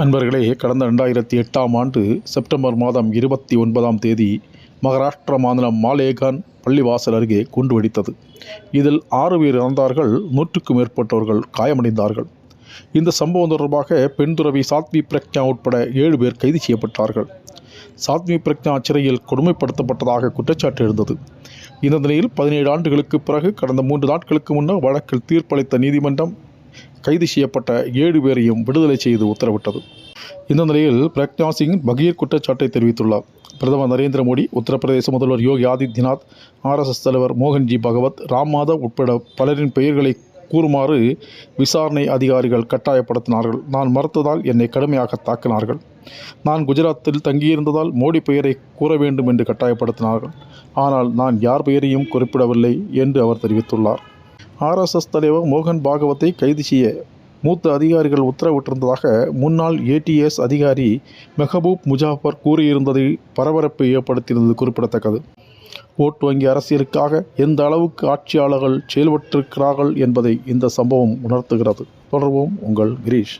நண்பர்களே கடந்த ரெண்டாயிரத்தி எட்டாம் ஆண்டு செப்டம்பர் மாதம் இருபத்தி ஒன்பதாம் தேதி மகாராஷ்டிரா மாநிலம் மாலேகான் பள்ளிவாசல் அருகே குண்டு வெடித்தது. இதில் ஆறு பேர் இறந்தார்கள் நூற்றுக்கும் மேற்பட்டவர்கள் காயமடைந்தார்கள். இந்த சம்பவம் தொடர்பாக பெண் துறவி சாத்வி பிரக்ஞா உட்பட ஏழு பேர் கைது செய்யப்பட்டார்கள். சாத்வி பிரக்ஞா சிறையில் கொடுமைப்படுத்தப்பட்டதாக குற்றச்சாட்டு எழுந்தது. இந்த நிலையில் பதினேழு ஆண்டுகளுக்கு பிறகு கடந்த மூன்று நாட்களுக்கு முன்னர் வழக்கில் தீர்ப்பளித்த நீதிமன்றம் கைது செய்யப்பட்ட ஏழு பேரையும் விடுதலை செய்து உத்தரவிட்டது. இந்த நிலையில் பிரக்ஞா சிங் பகீர் குற்றச்சாட்டை தெரிவித்துள்ளார். பிரதமர் நரேந்திர மோடி உத்தரப்பிரதேச முதல்வர் யோகி ஆதித்யநாத் ஆர்எஸ்எஸ் தலைவர் மோகன்ஜி பகவத் ராம் மாதவ் உட்பட பலரின் பெயர்களை கூறுமாறு விசாரணை அதிகாரிகள் கட்டாயப்படுத்தினார்கள். நான் மறுத்ததால் என்னை கடுமையாக தாக்கினார்கள். நான் குஜராத்தில் தங்கியிருந்ததால் மோடி பெயரை கூற வேண்டும் என்று கட்டாயப்படுத்தினார்கள். ஆனால் நான் யார் பெயரையும் குறிப்பிடவில்லை என்று அவர் தெரிவித்துள்ளார். ஆர்எஸ்எஸ் தலைவர் மோகன் பாகவத்தை கைது செய்ய மூத்த அதிகாரிகள் உத்தரவிட்டிருந்ததாக முன்னாள் ஏடிஎஸ் அதிகாரி மெஹபூப் முஜாஃபர் கூறியிருந்தது பரபரப்பை ஏற்படுத்தியிருந்தது குறிப்பிடத்தக்கது. ஓட்டு வங்கி அரசியலுக்காக எந்த அளவுக்கு ஆட்சியாளர்கள் செயல்பட்டிருக்கிறார்கள் என்பதை இந்த சம்பவம் உணர்த்துகிறது. தொடர்வோம் உங்கள் கிரீஷ்.